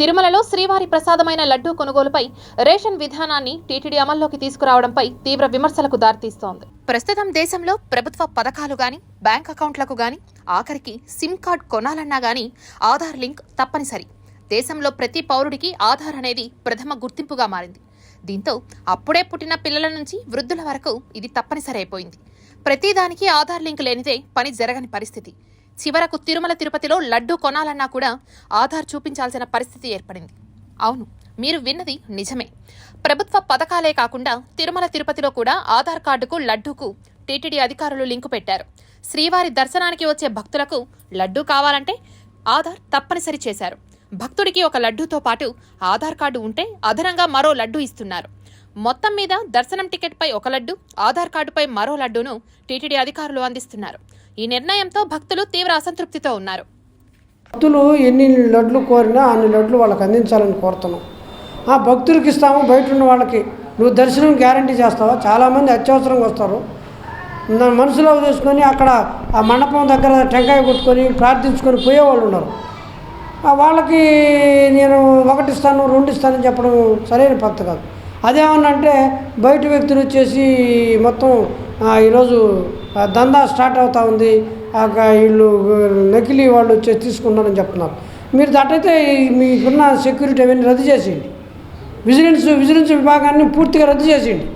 తిరుమలలో శ్రీవారి ప్రసాదమైన లడ్డూ కొనుగోలుపై రేషన్ విధానాన్ని టీటీడీ అమల్లోకి తీసుకురావడంపై తీవ్ర విమర్శలకు దారితీస్తోంది. ప్రస్తుతం దేశంలో ప్రభుత్వ పథకాలు గాని బ్యాంక్ అకౌంట్లకు గాని ఆఖరికి సిమ్ కార్డ్ కొనాలన్నా గాని ఆధార్ లింక్ తప్పనిసరి. దేశంలో ప్రతి పౌరుడికి ఆధార్ అనేది ప్రథమ గుర్తింపుగా మారింది. దీంతో అప్పుడే పుట్టిన పిల్లల నుంచి వృద్ధుల వరకు ఇది తప్పనిసరి అయిపోయింది. ప్రతిదానికి ఆధార్ లింక్ లేనిదే పని జరగని పరిస్థితి. చివరకు తిరుమల తిరుపతిలో లడ్డూ కొనాలన్నా కూడా ఆధార్ చూపించాల్సిన పరిస్థితి ఏర్పడింది. అవును మీరు విన్నది నిజమే. ప్రభుత్వ పథకాలే కాకుండా తిరుమల తిరుపతిలో కూడా ఆధార్ కార్డుకు లడ్డూకు టీటీడీ అధికారులు లింకు పెట్టారు. శ్రీవారి దర్శనానికి వచ్చే భక్తులకు లడ్డూ కావాలంటే ఆధార్ తప్పనిసరి చేశారు. భక్తుడికి ఒక లడ్డూతో పాటు ఆధార్ కార్డు ఉంటే అదనంగా మరో లడ్డూ ఇస్తున్నారు. మొత్తం మీద దర్శనం టికెట్పై ఒక లడ్డు ఆధార్ కార్డుపై మరో లడ్డూను టీటీడీ అధికారులు అందిస్తున్నారు. ఈ నిర్ణయంతో భక్తులు తీవ్ర అసంతృప్తితో ఉన్నారు. భక్తులు ఎన్ని లడ్లు కోరినా అన్ని లడ్లు వాళ్ళకి అందించాలని కోరుతున్నాం. ఆ భక్తులకి ఇస్తాము బయట ఉన్న వాళ్ళకి. నువ్వు దర్శనం గ్యారంటీ చేస్తావా? చాలామంది అత్యవసరంగా వస్తారు. మనసులో చేసుకొని అక్కడ ఆ మండపం దగ్గర టెంకాయ కొట్టుకొని ప్రార్థించుకొని పోయేవాళ్ళు ఉన్నారు. వాళ్ళకి నేను ఒకటి ఇస్తాను రెండు ఇస్తానని చెప్పడం సరైన పద్ధతి కాదు. అదేమన్నా అంటే బయట వ్యక్తులు వచ్చేసి మొత్తం ఈరోజు దందా స్టార్ట్ అవుతా ఉంది. ఆ, వీళ్ళు నకిలీ వాళ్ళు వచ్చేసి తీసుకున్నారని చెప్తున్నారు. మీరు దట్టయితే మీకున్న సెక్యూరిటీ అవన్నీ రద్దు చేసేయండి. విజిలెన్స్ విజిలెన్స్ విభాగాన్ని పూర్తిగా రద్దు చేసేయండి.